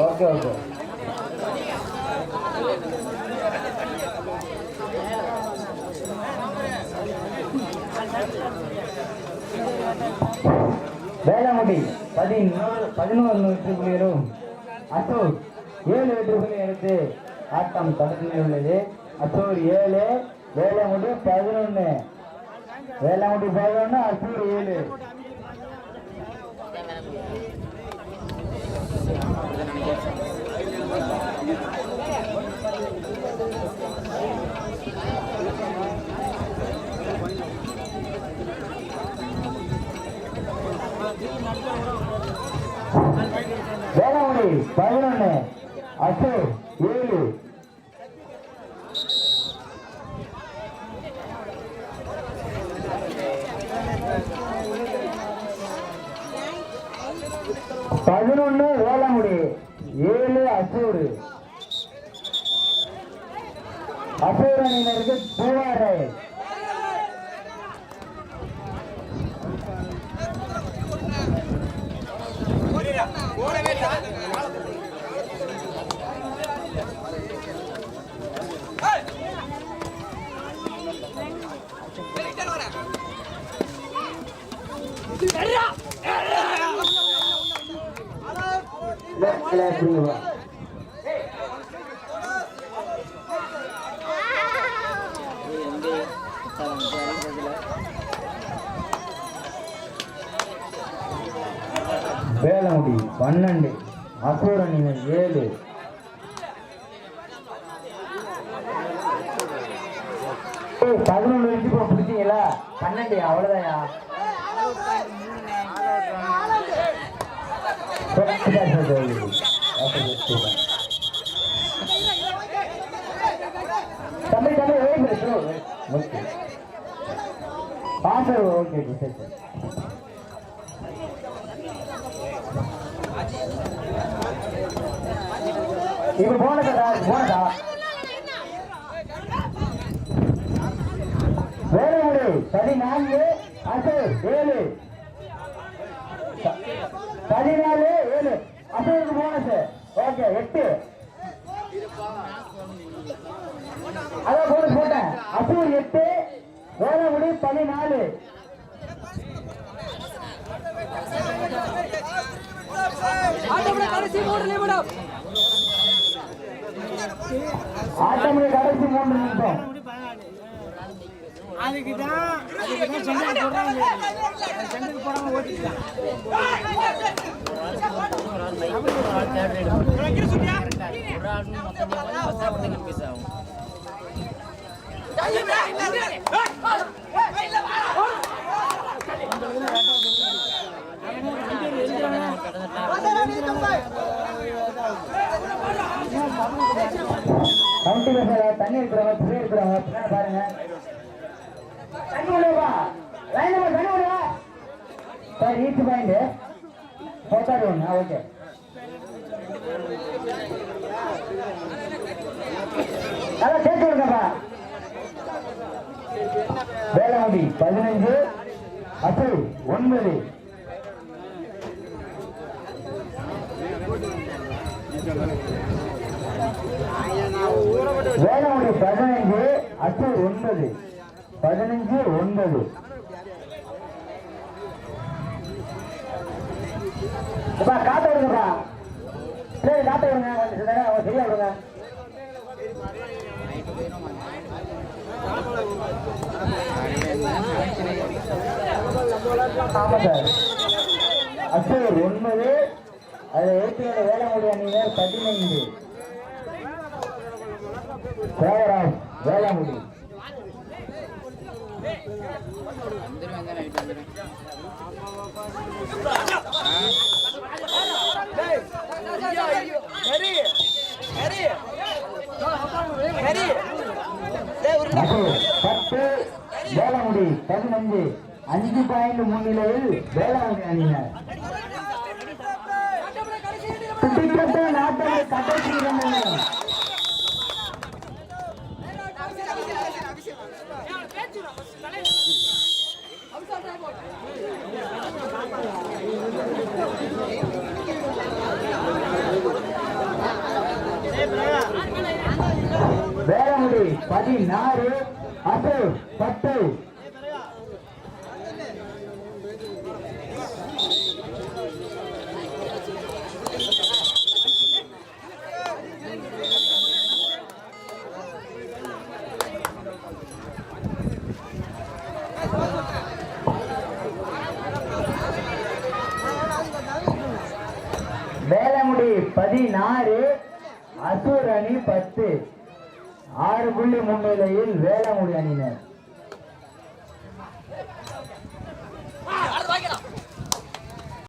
Okay okay Velangudi பதினோரு பதினோரு வெற்றி புள்ளிகளும் அசோக் ஏழு வெற்றிகளை எடுத்து ஆட்டம் தொடர்ந்து உள்ளது. அசோர் ஏழு வேலங்குடி பதினொன்று வேளாங்குடி பதினொன்று அசோர் ஏழு. வேளாங்குடி பதினொன்று அசோக் ஏழு. பதினொன்னு வேளாங்குடி ஏழு அசூர் அசூர் அணியினருக்கு பூவாரை Let's move on. Hey! Velangudi பன்னெண்டு அசூர் ஏழு. பதினொன்று வச்சு இப்போ பிடிச்சீங்களா? பன்னெண்டு அவ்வளோதாயா தம்பி தம்பி ஓகே பாஸ் ஓகே ஓகே சரி சரி இப்ப போனதா போனதா? வேலைமுடி பதினான்கு அசு ஏழு. பதினாலு ஏழு. அசுக்கு போனஸ் ஓகே எட்டு. அதான் போனஸ் போட்டேன். அசூர் எட்டு வேலைமுடி பதினாலு. ஆட்டோட கடைசி மூணு நிமிடம். ஆட்டமுடைய கடைசி மூன்று நிமிஷம். அதுக்கு தான் அதுக்கு தான் சென்னைக்கு போடுறாங்க சென்னைக்கு ஓட்டிக்கலாம் கமிட்டி பஸ்ல தண்ணி இருக்கிறவங்க புரிய இருக்கிறவங்க பின்னாடி பாருங்க. தண்ணி விடுவா லைன் நம்பர் தண்ணி விடுவா சார் பாயிண்ட் போட்டாரு ஒன்று ஓகே நல்லா சேர்த்து விடுங்கப்பா. ஒன்பது. வேளாங்குடி பதினஞ்சு அச்சு ஒன்பது. பதினஞ்சு ஒன்பது. அப்பா விடுங்கப்பா. சரி காத்த விடுங்க. கொஞ்சம் சரியா விடுங்க. ஆமா சார். அசூர் ஒன்பது அதை ஏற்றியோட வேளாங்குடி அணியினர் பதினைந்து. தேவராஜ் வேளாங்குடி பத்து வேளாங்குடி பதினஞ்சு அஞ்சு பாயிண்ட் முன்னிலையில் வேளாங்குடி அணியினர். நாட்டை கடைசி இரண்டு வேளங்குடி பதினாறு அசோக் பத்து. வேலமுடி பதினாறு அசுரணி பத்து. ஆறு புள்ளி முன்னிலையில் வேளாங்குடி அணியினர்.